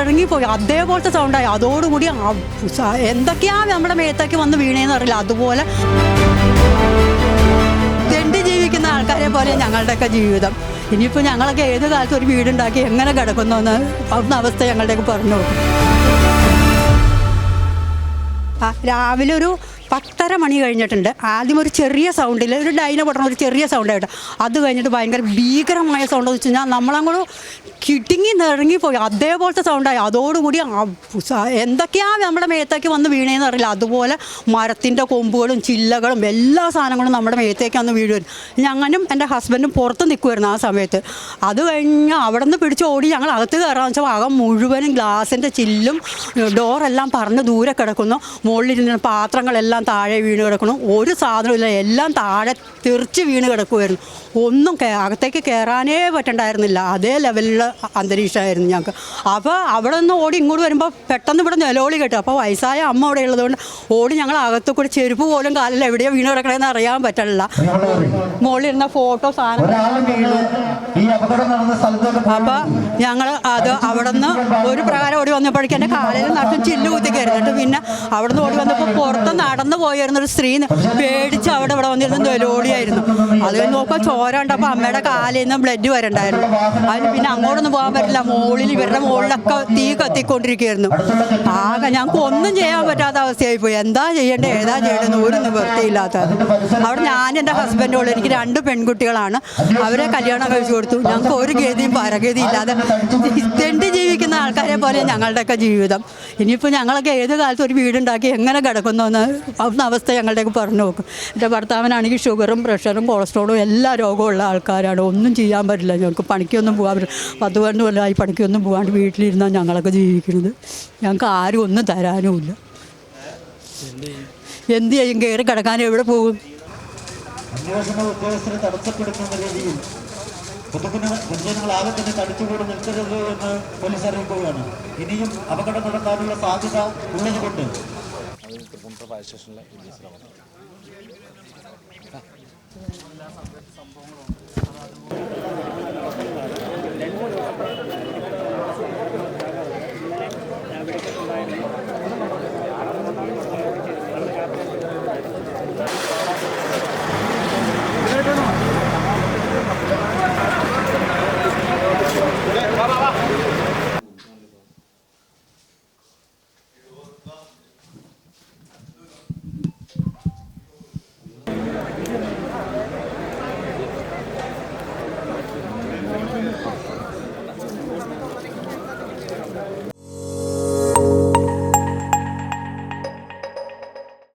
ഇറങ്ങിപ്പോയി. അതേപോലത്തെ സൗണ്ടായി അതോടുകൂടി എന്തൊക്കെയാ നമ്മുടെ മേത്തേക്ക് വന്ന് വീണേന്ന് അറിയില്ല. അതുപോലെ രണ്ട് ജീവിക്കുന്ന ആൾക്കാരെ പോലെ ഞങ്ങളുടെയൊക്കെ ജീവിതം. ഇനിയിപ്പോൾ ഞങ്ങളൊക്കെ ഏത് കാലത്ത് ഒരു വീടുണ്ടാക്കി എങ്ങനെ കിടക്കുന്നു എന്ന് അവിടുന്ന് അവസ്ഥ ഞങ്ങളുടെയൊക്കെ പറഞ്ഞു രാവിലെ ഒരു പത്തര മണി കഴിഞ്ഞിട്ടുണ്ട്. ആദ്യം ഒരു ചെറിയ സൗണ്ടിൽ ഒരു ഡൈന പൊട്ടണ ഒരു ചെറിയ സൗണ്ട് കേട്ടോ അത് കഴിഞ്ഞിട്ട് ഭയങ്കര ഭീകരമായ സൗണ്ട് എന്ന് വെച്ച് കഴിഞ്ഞാൽ നമ്മളങ്ങോട്ട് കിടുങ്ങി നിറങ്ങിപ്പോയി അതേപോലത്തെ സൗണ്ടായി അതോടുകൂടി എന്തൊക്കെയാ നമ്മുടെ മേത്തേക്ക് വന്ന് വീണേന്ന് അറിയില്ല. അതുപോലെ മരത്തിന്റെ കൊമ്പുകളും ചില്ലകളും എല്ലാ സാധനങ്ങളും നമ്മുടെ മേത്തേക്ക് വന്ന് വീഴും ഞങ്ങളും എന്റെ ഹസ്ബൻഡും പുറത്ത് നിൽക്കുമായിരുന്നു ആ സമയത്ത്. അത് കഴിഞ്ഞ് അവിടെ നിന്ന് പിടിച്ച് ഓടി ഞങ്ങൾ അകത്ത് കയറാന്ന് വെച്ചാൽ അകം മുഴുവനും ഗ്ലാസിന്റെ ചില്ലും ഡോറെല്ലാം പറഞ്ഞ് ദൂരെ കിടക്കുന്നു. മുകളിലിരുന്ന പാത്രങ്ങളെല്ലാം താഴെ വീണ് കിടക്കുന്നു. ഒരു സാധനമില്ല എല്ലാം താഴെ തെറിച്ച് വീണ് കിടക്കുമായിരുന്നു ഒന്നും അകത്തേക്ക് കയറാനേ പറ്റണ്ടായിരുന്നില്ല. അതേ ലെവലിലുള്ള അന്തരീക്ഷമായിരുന്നു ഞങ്ങൾക്ക്. അപ്പോൾ അവിടെ നിന്ന് ഓടി ഇങ്ങോട്ട് വരുമ്പോൾ പെട്ടെന്ന് ഇവിടെ നിലവിളി കേട്ടു. അപ്പോൾ വയസ്സായ അമ്മ അവിടെ ഉള്ളതുകൊണ്ട് ഓടി ഞങ്ങൾ അകത്ത് കൂടി ചെരുപ്പ് പോലും കാലിൽ എവിടെയോ വീണ് കിടക്കണമെന്ന് അറിയാൻ പറ്റില്ല മുകളിൽ ഇരുന്ന ഫോട്ടോ സാധനം. ഒരാൾ വീണ്. ഈ അപകടം നടന്ന സ്ഥലത്തോട്ട് അപ്പൊ ഞങ്ങൾ അത് അവിടെ നിന്ന് ഒരു പ്രകാരം ഓടി വന്നപ്പോഴേക്കും എന്റെ കാലിൽ നഷ്ടം ചില്ല് കുത്തി കയറിഞ്ഞിട്ട് പിന്നെ അവിടെ നിന്ന് ഓടി വന്നപ്പോൾ പുറത്ത് നടന്നു പോയിരുന്ന ഒരു സ്ത്രീ പേടിച്ച് അവിടെ ഇവിടെ വന്നിരുന്ന നെലോടിയായിരുന്നു അത് നോക്കുമ്പോൾ ചോര ഉണ്ടപ്പോൾ അമ്മയുടെ കാലിൽ നിന്ന് ബ്ലഡ് വരണ്ടായിരുന്നു. അതിന് പിന്നെ അങ്ങോട്ടൊന്നും പോകാൻ പറ്റില്ല. മുകളിൽ ഇവരുടെ മുകളിലൊക്കെ തീ കത്തിക്കൊണ്ടിരിക്കുകയായിരുന്നു. ആകെ ഞങ്ങൾക്ക് ഒന്നും ചെയ്യാൻ പറ്റാത്ത അവസ്ഥയായി പോയി. എന്താ ചെയ്യേണ്ടത് ഏതാ ചെയ്യേണ്ടതെന്ന് ഒരു നിവൃത്തിയില്ലാത്തത്. അവിടെ ഞാൻ എന്റെ ഹസ്ബൻഡോട് എനിക്ക് രണ്ട് പെൺകുട്ടികളാണ്. അവരെ കല്യാണം കഴിച്ചു കൊടുത്തു. ഞങ്ങൾക്ക് ഒരു ഗതിയും പരഗതിയും ഇല്ലാതെ തെണ്ടി ജീവിക്കുന്ന ആൾക്കാരെ പോലെ ഞങ്ങളുടെയൊക്കെ ജീവിതം. ഇനിയിപ്പോൾ ഞങ്ങളൊക്കെ ഏത് കാലത്ത് ഒരു വീടുണ്ടാക്കി എങ്ങനെ കിടക്കുന്നു എന്ന് അവസ്ഥ ഞങ്ങളുടെയൊക്കെ പറഞ്ഞു നോക്കും. എന്റെ ഭർത്താവിനാണെങ്കിൽ ഷുഗറും പ്രഷറും കൊളസ്ട്രോളും എല്ലാ രോഗമുള്ള ആൾക്കാരാണ്. ഒന്നും ചെയ്യാൻ പറ്റില്ല. ഞങ്ങൾക്ക് പണിക്കൊന്നും പോകാൻ പറ്റില്ല. പത്ത് പതിനൊന്ന് കൊല്ലമായി പണിക്കൊന്നും പോകാണ്ട് വീട്ടിലിരുന്നാൽ ഞങ്ങളൊക്കെ ജീവിക്കുന്നത്. ഞങ്ങൾക്ക് ആരും ഒന്നും തരാനുമില്ല. എന്ത് ചെയ്യും? കയറി കിടക്കാൻ എവിടെ പോകും? അന്വേഷണ ഉദ്യോഗസ്ഥരെ തടസ്സപ്പെടുത്തുന്ന രീതിയിൽ പൊതുജന പൊതുജനങ്ങളാകെ തന്നെ തടിച്ചുകൂടി നിൽക്കരുത് എന്ന് പോലീസ് അറിയിക്കുകയാണ്. ഇനിയും അപകടം നടക്കാനുള്ള സാധ്യത ഉള്ളതുകൊണ്ട്. സ്റ്റേഷനിലെ